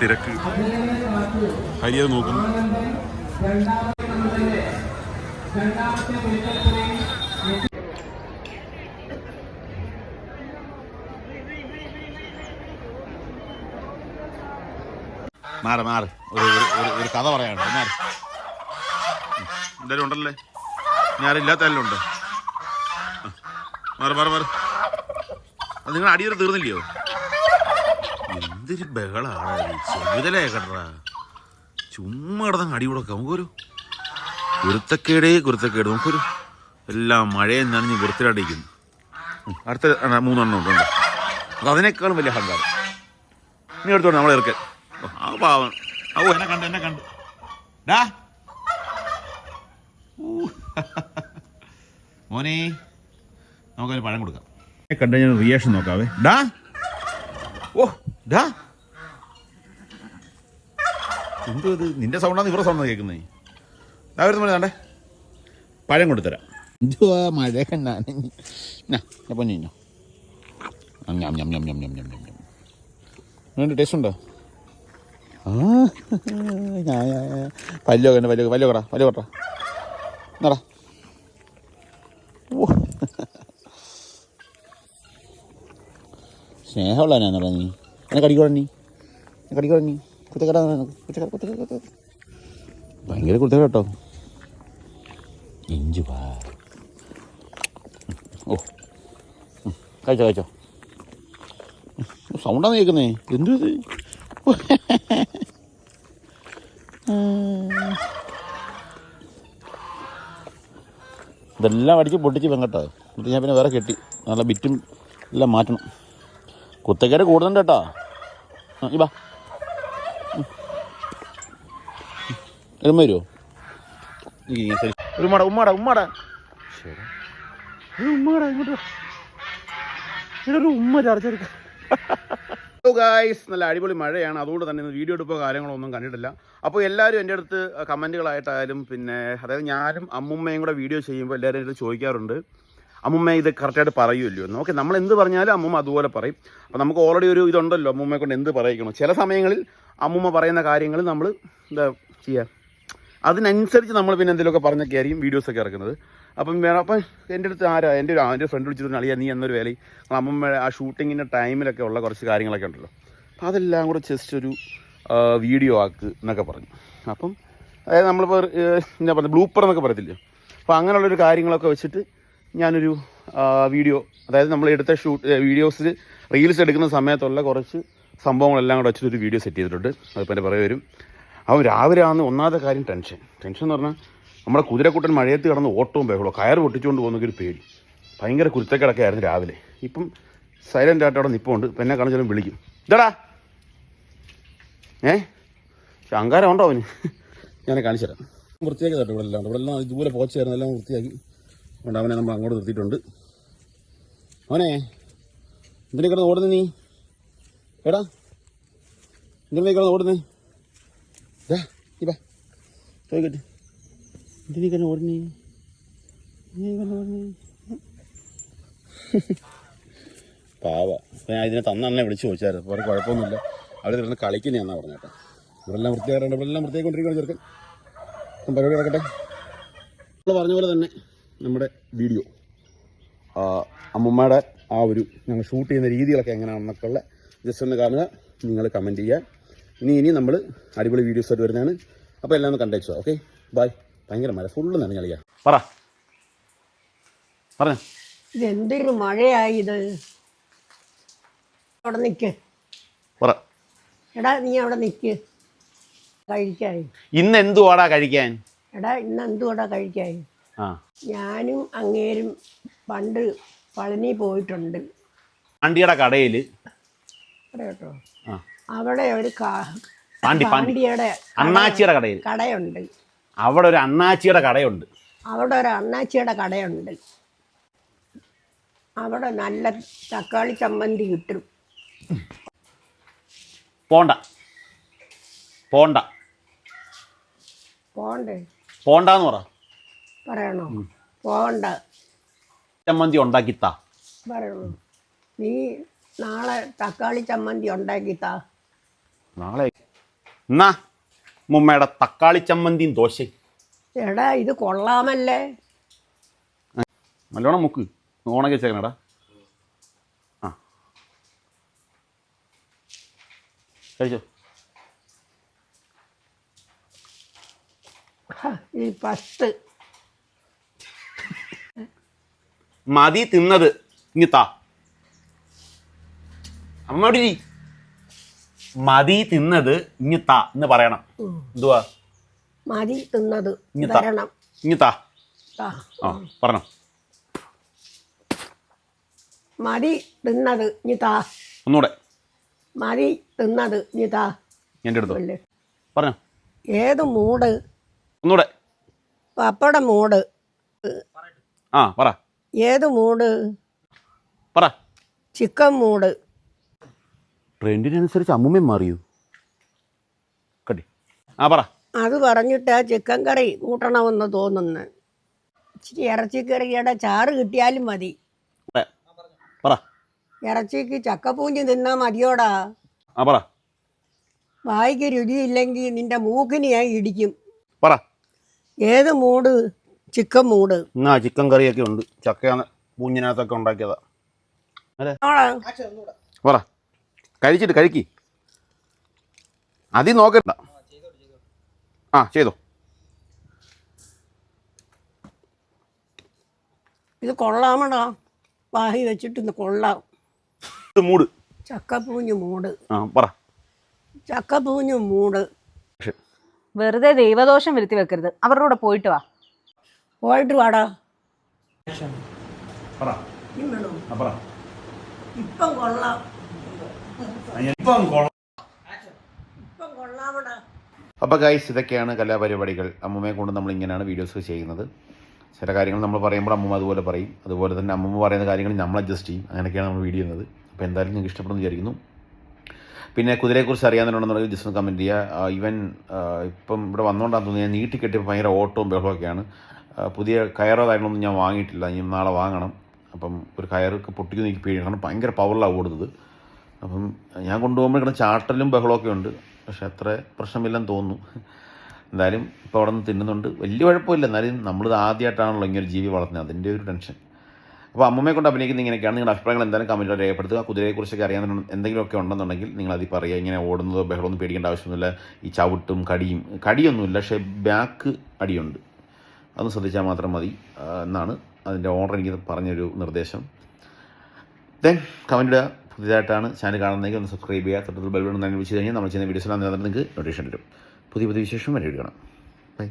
തിരക്ക്. ഹരിയത് നോക്കുന്നു. മാറ മാറ. ഒരു ഒരു- കഥ പറയാനുണ്ട് മാറി. എന്തായാലും ഉണ്ടല്ലേ? ഞാൻ എല്ലാം ഉണ്ട്? മാറ് മാറ് മാറ്. നിങ്ങൾ അടിയൊരു തീർന്നില്ലയോ? എന്തൊരു ബഹളാണ് ചെറുതലേ കണ്ടാ ചുമ്മാ കിടന്ന അടി കൊടുക്കാം നമുക്കൊരു കുരുത്തക്കേടേ കുരുത്തക്കേട്. നമുക്കൊരു എല്ലാം മഴയും നനഞ്ഞ് വൃത്തിലടിക്കുന്നു അടുത്ത മൂന്നെണ്ണം ഉണ്ട്. അത് അതിനേക്കാളും വലിയ അഹങ്കാരം. നീ എടുത്തോണ്ട് നമ്മളെ ഇറക്കെ ആ പാവം. ഓ എന്നെ കണ്ട് എന്നെ കണ്ട്. ഡാ. മോനെ നമുക്കൊരു പഴം കൊടുക്കാം. കണ്ടു ഞാൻ റിയാക്ഷൻ നോക്കാവേ. ഡാ. ഓ ഡാ. എന്തോ ഇത്? നിന്റെ സൗണ്ടാണ് ഇവരുടെ സൗണ്ടാണ് കേൾക്കുന്നേ. ദാ വരുന്ന പോലെ പഴം കൊടുത്തരാം. എന്തുവാ മഴ കണ്ണാ പൊന്നിഞ്ഞോ ഞം ഞം ഞം ഞം ഞം ഞം ഞം ഞം. ടേസ്റ്റ് ഉണ്ടോ? ആ പല്ലോ കണ്ട പല്ലോ പല്ലോ കടാ പല്ലോ കട്ടാ നടാ. സ്നേഹമുള്ള ഞാനടാ നീ എന്നെ കടിക്കോടാ നീ എന്നെ കടിക്കോടാ നീ കുത്തക്കട കുത്തക്കട ഭയങ്കര കുത്തക്കട കേട്ടോ. ഇഞ്ചു ഓ. കഴിച്ചോ കഴിച്ചോ. സൗണ്ടാണ് കേൾക്കുന്നേ എന്തു ഇത്? ഇതെല്ലാം അടിച്ച് പൊട്ടിച്ച് വെങ്കട്ടോ. എന്നിട്ട് ഞാൻ പിന്നെ വേറെ കെട്ടി. നല്ല ബിറ്റും എല്ലാം മാറ്റണം. കുത്തക്കേട് കൂടുന്നുണ്ട് കേട്ടോ. ബാ എരുമ വരുമോ ഉമ്മട ഉമ്മട. ഉമ്മട ഉമ്മട ഇങ്ങോട്ട്. ഇവിടെ ഉമ്മ ചർച്ചെടുക്ക ഹലോ ഗായ്സ് നല്ല അടിപൊളി മഴയാണ്. അതുകൊണ്ട് തന്നെ വീഡിയോ എടുപ്പോ കാര്യങ്ങളോ ഒന്നും കണ്ടിട്ടില്ല. അപ്പോൾ എല്ലാവരും എന്റെ അടുത്ത് കമന്റുകളായിട്ടായാലും പിന്നെ അതായത് ഞാനും അമ്മുമ്മയും കൂടെ വീഡിയോ ചെയ്യുമ്പോൾ എല്ലാവരും എന്റെ അടുത്ത് ചോദിക്കാറുണ്ട്. അമ്മുമ്മ ഇത് കറക്റ്റായിട്ട് പറയുമല്ലോ. എന്ന് ഓക്കെ നമ്മൾ എന്ത് പറഞ്ഞാലും അമ്മുമ്മ അതുപോലെ പറയും. അപ്പോൾ നമുക്ക് ഓൾറെഡി ഒരു ഇതുണ്ടല്ലോ അമ്മുമ്മയെ കൊണ്ട് എന്ത് പറയിക്കണം. ചില സമയങ്ങളിൽ അമ്മുമ്മ പറയുന്ന കാര്യങ്ങൾ നമ്മൾ എന്താ ചെയ്യുക അതിനനുസരിച്ച് നമ്മൾ പിന്നെ എന്തെങ്കിലുമൊക്കെ പറഞ്ഞൊക്കെ ആയിരിക്കും വീഡിയോസൊക്കെ ഇറക്കുന്നത്. അപ്പം വേണം അപ്പം എന്റെ അടുത്ത് ആരാ? എന്റെ ഒരു എന്റെ ഫ്രണ്ട് വിളിച്ചിട്ട് അളിയാ നീ എന്നൊരു വേലയും അമ്മമ്മ ആ ഷൂട്ടിങ്ങിന്റെ ടൈമിലൊക്കെ ഉള്ള കുറച്ച് കാര്യങ്ങളൊക്കെ ഉണ്ടല്ലോ. അപ്പം അതെല്ലാം കൂടെ ജസ്റ്റ് ഒരു വീഡിയോ ആക്ക് എന്നൊക്കെ പറഞ്ഞു. അപ്പം അതായത് നമ്മളിപ്പോൾ എന്താ പറയുക ബ്ലൂപ്പർ എന്നൊക്കെ പറയത്തില്ലേ? അപ്പോൾ അങ്ങനെയുള്ളൊരു കാര്യങ്ങളൊക്കെ വെച്ചിട്ട് ഞാനൊരു വീഡിയോ അതായത് നമ്മൾ എടുത്ത ഷൂട്ട് വീഡിയോസിൽ റീൽസ് എടുക്കുന്ന സമയത്തുള്ള കുറച്ച് സംഭവങ്ങളെല്ലാം കൂടെ വെച്ചിട്ടൊരു വീഡിയോ സെറ്റ് ചെയ്തിട്ടുണ്ട്. അതിപ്പോൾ എന്റെ പറയ അവൻ രാവിലെ ആണ് ഒന്നാമത്തെ കാര്യം ടെൻഷൻ. ടെൻഷൻ എന്ന് പറഞ്ഞാൽ നമ്മുടെ കുതിരക്കുട്ടൻ മഴയത്ത് കിടന്ന് ഓട്ടവും ബഹളവും കയർ പൊട്ടിച്ചുകൊണ്ട് പോകുന്നൊക്കെ ഒരു പേടി. ഭയങ്കര കുരുത്തക്കിടക്കായിരുന്നു രാവിലെ. ഇപ്പം സൈലന്റ് ആയിട്ട് അവിടെ നിപ്പുണ്ട്. ഇപ്പം എന്നെ കാണിച്ചാലും വിളിക്കും. ഇതാടാ! ഏ? ശങ്കാരം ഉണ്ടോ അവന്? ഞാൻ കാണിച്ചു തരാം വൃത്തിയാക്കി തട്ടോ ഇവിടെ എല്ലാം ഇവിടെ എല്ലാം ഇതുപോലെ പോച്ചായിരുന്നു എല്ലാം വൃത്തിയാക്കി. അതുകൊണ്ട് അവനെ നമ്മൾ അങ്ങോട്ട് നിർത്തിയിട്ടുണ്ട്. അവനെ എന്തിനെ കിടന്ന് ഓടുന്നു നീ? എടാ എന്തിനെ കിടന്ന് ഓടുന്നേ. ചോദിക്കട്ടെ എന്തിനീ കിടന്ന് ഓടുന്നേ? പാവ. ഞാൻ ഇതിനെ തന്നെ വിളിച്ചു ചോദിച്ചായിരുന്നു. വേറെ കുഴപ്പമൊന്നുമില്ല. അവിടെ ഇരുന്ന് കളിക്കുന്നതാണെന്നാ പറഞ്ഞ കേട്ടോ. ഇവരെല്ലാം വൃത്തിയായിട്ടുണ്ട് ഇവരെല്ലാം വൃത്തിയായിക്കൊണ്ടിരിക്കുകയാണ് ചെറുക്കൻ. പരിപാടി നടക്കട്ടെ? നമ്മൾ പറഞ്ഞ പോലെ തന്നെ. നമ്മുടെ വീഡിയോ. അമ്മമ്മയുടെ ആ ഒരു ഞങ്ങൾ ഷൂട്ട് ചെയ്യുന്ന രീതികളൊക്കെ എങ്ങനെയാണെന്നൊക്കെ ഉള്ള ജസ്റ്റ് ഒന്ന് കാണുക. നിങ്ങൾ കമന്റ് ചെയ്യുക. ഇനി ഇനി നമ്മൾ അടിപൊളി വീഡിയോസ് ആയിട്ട് വരുന്നതാണ്. അപ്പോൾ എല്ലാം ഒന്ന് കണ്ടേച്ചോ ഓക്കെ ബൈ ഭയങ്കര മഴ. ഫുള്ള് നനഞ്ഞളിയാ പറ. പറഞ്ഞ. ഇതെന്തൊരു മഴയായി ഇത്. അവിടെ നിൽക്ക് പറ. എടാ നീ അവിടെ നിൽക്ക് കഴിക്കായി. ഇന്ന് എന്തുവാടാ കഴിക്കാൻ? എടാ ഇന്ന് എന്തുവാടാ കഴിക്കായി? ഞാനും അങ്ങേരും പണ്ട് പളനി പോയിട്ടുണ്ട്. പാണ്ടിയുടെ കടയിൽ കേട്ടോ. അവിടെ ഒരു പാണ്ടി പാണ്ടിയുടെ അണ്ണാച്ചിയുടെ കടയിൽ കടയുണ്ട്. അവിടെ ഒരു അണ്ണാച്ചിയുടെ കടയുണ്ട്. അവിടെ ഒരു അണ്ണാച്ചിയുടെ കടയുണ്ട്. അവിടെ നല്ല തക്കാളി ചമ്മന്തി കിട്ടും. പോണ്ട. പോണ്ട. പോണ്ടേ. പോണ്ടെന്ന് പറ. പറയണോ? പോകണ്ട ചമ്മന്തി ഉണ്ടാക്കിത്താ. പറയണോ? നീ നാളെ തക്കാളി ചമ്മന്തി ഉണ്ടാക്കി താ നാളെ. എന്നാ മുമ്മയുടെ തക്കാളി ചമ്മന്തിയും ദോശയും. എടാ ഇത് കൊള്ളാമല്ലേ? നല്ലോണം മുക്ക്. ഓണൊക്കെ വെച്ചേക്കണടാ. ആ. കഴിച്ചോ? ഹ, ഈ പത്ത്. മതി തിന്നത്. ഇനി താ. അമ്മയോട്. മതി തിന്നത് ഇനി താ എന്ന് പറയണം. എന്തുവാ? മതി തിന്നത് ഇനി താ. ഇനി താ. ആ പറഞ്ഞോ. മതി തിന്നത് ഇനി താ. ഒന്നുകൂടെ. മതി തിന്നത് ഇനി താ. എന്റെ അടുത്ത്? പറഞ്ഞോ. ഏത് മൂട്? ഒന്നുകൂടെ. പപ്പട മൂട്. ആ പറ. ഏത് മൂട്? പറ. ചിക്കൻ മൂട്. ട്രെൻഡിനനുസരിച്ച് അമ്മൂമ്മയും മാറിയോ? കടി. ആ പറ. അത് പറഞ്ഞിട്ട് ചിക്കൻ കറി കൂട്ടണമെന്ന് തോന്നുന്നു. ഇച്ചിരി ഇറച്ചിക്കറിയുടെ ചാറ് കിട്ടിയാലും മതി. പറ. പറ. ഇറച്ചിക്ക് ചക്കപ്പൂഞ്ഞ് തിന്നാ മതിയോടാ? ആ പറ. വായിക്ക് രുചിയില്ലെങ്കിൽ നിന്റെ മൂക്കിന് ഞാൻ ഇടിക്കും. പറ. ഏത് മൂട്? ചിക്കൻ മൂട്. എന്നാ ചിക്കൻ കറിയൊക്കെ ഉണ്ട്. ചക്കയാണ് പൂഞ്ഞിനകത്തൊക്കെ ഉണ്ടാക്കിയതാ. പറ. കഴിച്ചിട്ട് കഴിക്കി. അതി നോക്കണ്ട ആ ചെയ്തോ. ഇത് കൊള്ളാമടാ. വാഹി വെച്ചിട്ട് ഇന്ന് കൊള്ളാം. ഇത് മൂട്. ചക്കപ്പൂഞ്ഞ് മൂട്. ആ പറ. ചക്കപ്പൂഞ്ഞ് മൂട്. വെറുതെ ദൈവദോഷം വരുത്തി വെക്കരുത്. അവരുടെ കൂടെ പോയിട്ട് വാ. പോയിട്ട് വാടാ. ഇപ്പം കൊള്ളാം. ഇപ്പം ഇപ്പം കൊള്ളാമടാ അപ്പോൾ ഗൈസ് ഇതൊക്കെയാണ് കലാപരിപാടികൾ. അമ്മമ്മയെ കൊണ്ട് നമ്മൾ ഇങ്ങനെയാണ് വീഡിയോസ് ചെയ്യുന്നത്. ചില കാര്യങ്ങൾ നമ്മൾ പറയുമ്പോൾ അമ്മമ്മ അതുപോലെ പറയും. അതുപോലെ തന്നെ അമ്മമ്മ പറയുന്ന കാര്യങ്ങൾ നമ്മൾ അഡ്ജസ്റ്റ് ചെയ്യും. അങ്ങനെയൊക്കെയാണ് നമ്മൾ വീഡിയോ ചെയ്യുന്നത്. അപ്പോൾ എന്തായാലും നിങ്ങൾക്ക് ഇഷ്ടപ്പെടുന്നു വിചാരിക്കുന്നു. പിന്നെ കുതിരയെക്കുറിച്ച് അറിയാവുന്നതുണ്ടെന്നുണ്ടെങ്കിൽ ജസ്റ്റ് ഒന്ന് കമന്റ് ചെയ്യുക. ഈവൻ ഇപ്പം ഇവിടെ വന്നുകൊണ്ടാന്ന് തോന്നുന്നു ഞാൻ നീട്ടി കെട്ടിയപ്പോൾ ഭയങ്കര ഓട്ടവും ബഹളമൊക്കെയാണ് പുതിയ കയറോ കാര്യങ്ങളൊന്നും ഞാൻ വാങ്ങിയിട്ടില്ല. ഇനി നാളെ വാങ്ങണം. അപ്പം ഒരു കയറൊക്കെ പൊട്ടിക്കുന്ന എനിക്ക് പേടിയാണ്. കാരണം ഭയങ്കര പവറിലാണ് ഓടുന്നത്. അപ്പം ഞാൻ കൊണ്ടുപോകുമ്പോൾ ചാട്ടലും ബഹളമൊക്കെ ഉണ്ട്. പക്ഷെ അത്ര പ്രശ്നമില്ലെന്ന് തോന്നുന്നു. എന്തായാലും ഇപ്പോൾ അവിടെ നിന്ന് തിന്നുന്നുണ്ട്. വലിയ കുഴപ്പമില്ല. എന്നാലും നമ്മളിത് ആദ്യമായിട്ടാണല്ലോ ഇങ്ങനെ ജീവി വളർത്തുന്നത്. അതിന്റെ ഒരു ടെൻഷൻ അപ്പോൾ അമ്മമ്മയെ കൊണ്ട് അഭിനയിക്കുന്ന ഇങ്ങനെയൊക്കെയാണ്. നിങ്ങളുടെ അഭിപ്രായങ്ങൾ എന്തായാലും കമന്റിൽ രേഖപ്പെടുത്തുക. കുതിരയെക്കുറിച്ചൊക്കെ അറിയാൻ എന്തെങ്കിലുമൊക്കെ ഉണ്ടെന്നുണ്ടെങ്കിൽ നിങ്ങൾ അതിൽ പറയുക. ഇങ്ങനെ ഓടുന്നതോ ബഹളമൊന്നും പേടിക്കേണ്ട ആവശ്യമൊന്നുമില്ല. ഈ ചവിട്ടും കടിയും കടിയൊന്നുമില്ല. പക്ഷേ ബാക്ക് അടിയുണ്ട്. അതൊന്ന് ശ്രദ്ധിച്ചാൽ മാത്രം മതി. എന്നാണ് അതിന്റെ ഓർഡർ എനിക്ക് പറഞ്ഞൊരു നിർദ്ദേശം. ദെൻ കമന്റ് ഇടുക. പുതിയതായിട്ടാണ് ചാനൽ കാണുന്നതെങ്കിൽ ഒന്ന് സബ്സ്ക്രൈബ് ചെയ്യുക. തൊട്ടത്തിൽ ബെൽബൺ തന്നെ വിളിച്ച് കഴിഞ്ഞാൽ നമ്മൾ ചെയ്യുന്ന വീഡിയോസിലാണ് നിങ്ങൾക്ക് നോട്ടീഷൻ കിട്ടും പുതിയ പുതിയ വിശേഷം വരെ എടുക്കണം ബൈ